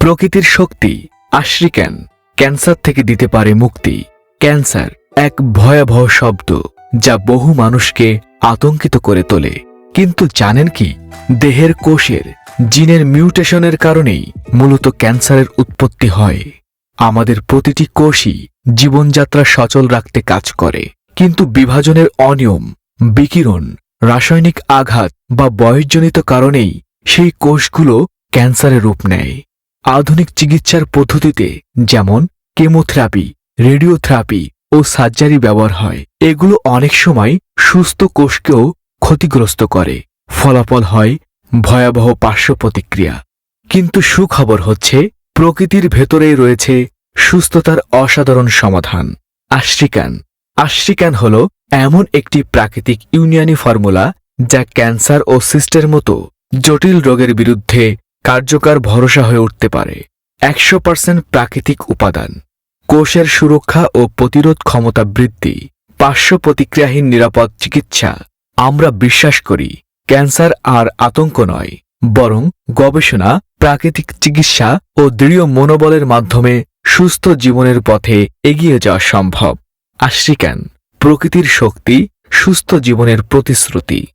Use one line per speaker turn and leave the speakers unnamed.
প্রকৃতির শক্তি আশ্রিক্যান ক্যান্সার থেকে দিতে পারে মুক্তি। ক্যান্সার এক ভয়াবহ শব্দ যা বহু মানুষকে আতঙ্কিত করে তোলে। কিন্তু জানেন কি? দেহের কোষের, জিনের মিউটেশনের কারণেই মূলত ক্যান্সারের উৎপত্তি হয়। আমাদের প্রতিটি কোষই জীবনযাত্রা সচল রাখতে কাজ করে। কিন্তু বিভাজনের অনিয়ম, বিকিরণ, রাসায়নিক আঘাত বা বয়সজনিত কারণেই সেই কোষগুলো ক্যান্সারের রূপ নেয়। আধুনিক চিকিৎসার পদ্ধতিতে যেমন কেমোথেরাপি, রেডিওথেরাপি ও সার্জারি ব্যবহার হয়। এগুলো অনেক সময় সুস্থ কোষকেও ক্ষতিগ্রস্ত করে। ফলাফল হয় ভয়াবহ পার্শ্ব প্রতিক্রিয়া। কিন্তু সুখবর হচ্ছে, প্রকৃতির ভেতরেই রয়েছে সুস্থতার অসাধারণ সমাধান। আশ্রিকান। আশ্রিকান হল এমন একটি প্রাকৃতিক ইউনিয়নি ফর্মুলা যা ক্যান্সার ও সিস্টের মতো জটিল রোগের বিরুদ্ধে কার্যকর ভরসা হয়ে উঠতে পারে। একশো পার্সেন্ট প্রাকৃতিক উপাদান। কোষের সুরক্ষা ও প্রতিরোধ ক্ষমতা বৃদ্ধি। পার্শ্ব প্রতিক্রিয়াহীন নিরাপদ চিকিৎসা। আমরা বিশ্বাস করি, ক্যান্সার আর আতঙ্ক নয়, বরং গবেষণা, প্রাকৃতিক চিকিৎসা ও দৃঢ় মনোবলের মাধ্যমে সুস্থ জীবনের পথে এগিয়ে যাওয়া সম্ভব। আশ্রিকান, প্রকৃতির শক্তি, সুস্থ জীবনের প্রতিশ্রুতি।